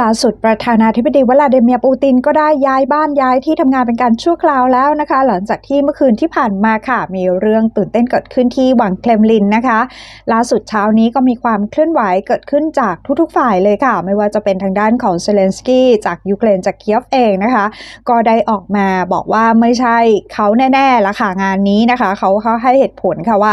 ล่าสุดประธานาธิบดีวลาดิเมียร์ปูตินก็ได้ย้ายบ้านย้ายที่ทำงานเป็นการชั่วคราวแล้วนะคะ หลังจากที่เมื่อคืนที่ผ่านมาค่ะ มีเรื่องตื่นเต้นเกิดขึ้นที่วังเคลมลินนะคะล่าสุดเช้านี้ก็มีความเคลื่อนไหวเกิดขึ้นจากทุกๆฝ่ายเลยค่ะ ไม่ว่าจะเป็นทางด้านของเซเลนสกี้จากยูเครนจากเคียฟเองนะคะ ก็ได้ออกมาบอกว่าไม่ใช่เขาแน่ๆละค่ะงานนี้นะคะเขาเขาให้เหตุผลค่ะว่า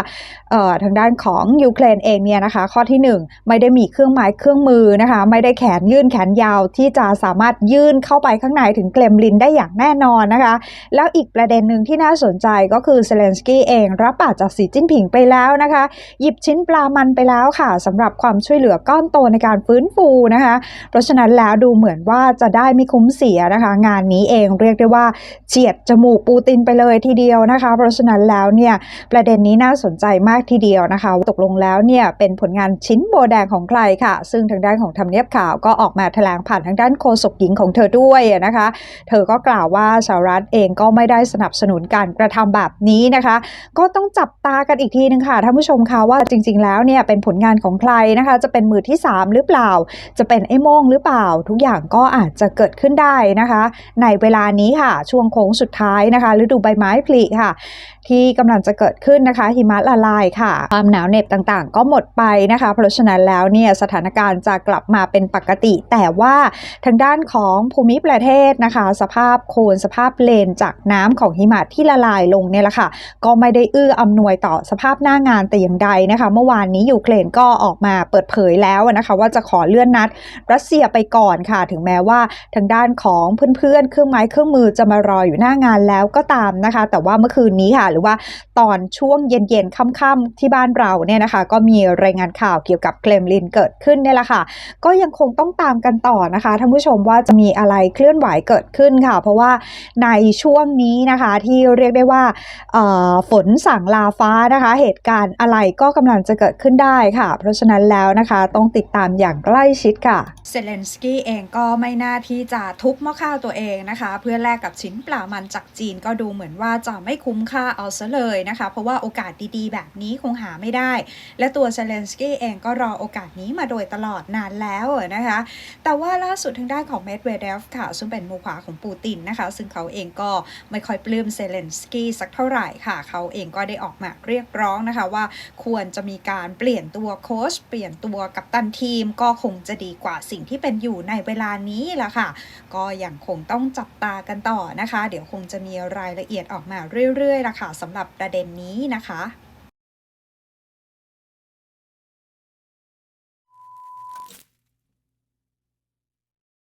เอ่อทางด้านของยูเครนเองเนี่ยนะคะ ข้อที่ 1 ไม่ได้มีเครื่องไม้เครื่องมือนะคะ ไม่ได้แขนยื่นแขนยาวที่จะสามารถยื่นเข้าไปข้างในถึงเคลมลินได้อย่างแน่นอนนะคะ แล้วอีกประเด็นหนึ่งที่น่าสนใจก็คือเซเลนสกี้เอง รับปากจากสีจิ้นผิงไปแล้วนะคะ หยิบชิ้นปลามันไปแล้วค่ะสำหรับความช่วยเหลือก้อนโตในการฟื้นฟูนะคะ เพราะฉะนั้นแล้วดูเหมือนว่าจะได้ไม่คุ้มเสียนะคะ งานนี้เองเรียกได้ว่าเฉียดจมูกปูตินไปเลยทีเดียวนะคะ เพราะฉะนั้นแล้วเนี่ยประเด็นนี้น่าสนใจมากทีเดียวนะคะ ตกลงแล้วเนี่ยเป็นผลงานชิ้นโบแดงของใครค่ะ ซึ่งทางด้านของทำเนียบข่าวก็ออกมาแถลงผ่านทางด้านโฆษกหญิงของเธอด้วยนะคะ เธอก็กล่าวว่าสหรัฐเองก็ไม่ได้สนับสนุนการกระทำแบบนี้นะคะ ก็ต้องจับตากันอีกทีนึงค่ะท่านผู้ชมคะว่าจริง ๆ แล้วเนี่ยเป็นผลงานของใครนะคะ จะเป็นมือที่ 3 หรือเปล่า จะเป็นไอ้โมงหรือเปล่า ทุกอย่างก็อาจจะเกิดขึ้นได้นะคะ ในเวลานี้ค่ะช่วงโค้งสุดท้ายนะคะฤดูใบไม้ผลิค่ะ ที่กำลังจะเกิดขึ้นนะคะ หิมะละลายค่ะ ความหนาวเหน็บต่างๆ ก็หมดไปนะคะ เพราะฉะนั้นแล้วเนี่ยสถานการณ์จะกลับมาเป็นปกติแต่ว่าทางด้านของภูมิประเทศนะคะ สภาพโคลนสภาพเลนจากน้ำของหิมะที่ละลายลงเนี่ยแหละค่ะ ก็ไม่ได้เอื้ออำนวยต่อสภาพหน้างานแต่อย่างใดนะคะ เมื่อวานนี้ยูเครนก็ออกมาเปิดเผยแล้วนะคะ ว่าจะขอเลื่อนนัดรัสเซียไปก่อนค่ะ ถึงแม้ว่าทางด้านของเพื่อนๆ เครื่องไม้เครื่องมือจะมารออยู่หน้างานแล้วก็ตามนะคะ แต่ว่าเมื่อคืนนี้ค่ะ หรือว่าตอนช่วงเย็นๆค่ำๆที่บ้านเราเนี่ยนะคะ ก็มีรายงานข่าวเกี่ยวกับเคลมลินเกิดขึ้นเนี่ยแหละค่ะ ก็ยังคงต้องตามกันต่อนะคะท่านผู้ชมว่าจะมีอะไรเคลื่อนไหวเกิดขึ้นค่ะ เพราะว่าในช่วงนี้นะคะที่เรียกได้ว่าฝนสั่งลาฟ้านะคะ เหตุการณ์อะไรก็กำลังจะเกิดขึ้นได้ค่ะ เพราะฉะนั้นแล้วนะคะต้องติดตามอย่างใกล้ชิดค่ะเซเลนสกี้เองก็ไม่น่าที่จะทุบหม้อข้าวตัวเองนะคะ เพื่อแลกกับชิ้นปลามันจากจีนก็ดูเหมือนว่าจะไม่คุ้มค่าเอาซะเลยนะคะ เพราะว่าโอกาสดีๆ แบบนี้คงหาไม่ได้ และตัวเซเลนสกี้เองก็รอโอกาสนี้มาโดยตลอดนานแล้วนะคะแแต่ว่าล่าสุดทางด้านของเมดเวเดฟค่ะ ซึ่งเป็นมือขวาของปูตินนะคะ ซึ่งเขาเองก็ไม่ค่อยปลื้มเซเลนสกี้สักเท่าไหร่ค่ะ เขาเองก็ได้ออกมาเรียกร้องนะคะว่าควรจะมีการเปลี่ยนตัวโค้ชเปลี่ยนตัวกัปตันทีมก็คงจะดีกว่าสิ่งที่เป็นอยู่ในเวลานี้แหละค่ะ ก็ยังคงต้องจับตากันต่อนะคะ เดี๋ยวคงจะมีรายละเอียดออกมาเรื่อยๆละค่ะสำหรับประเด็นนี้นะคะ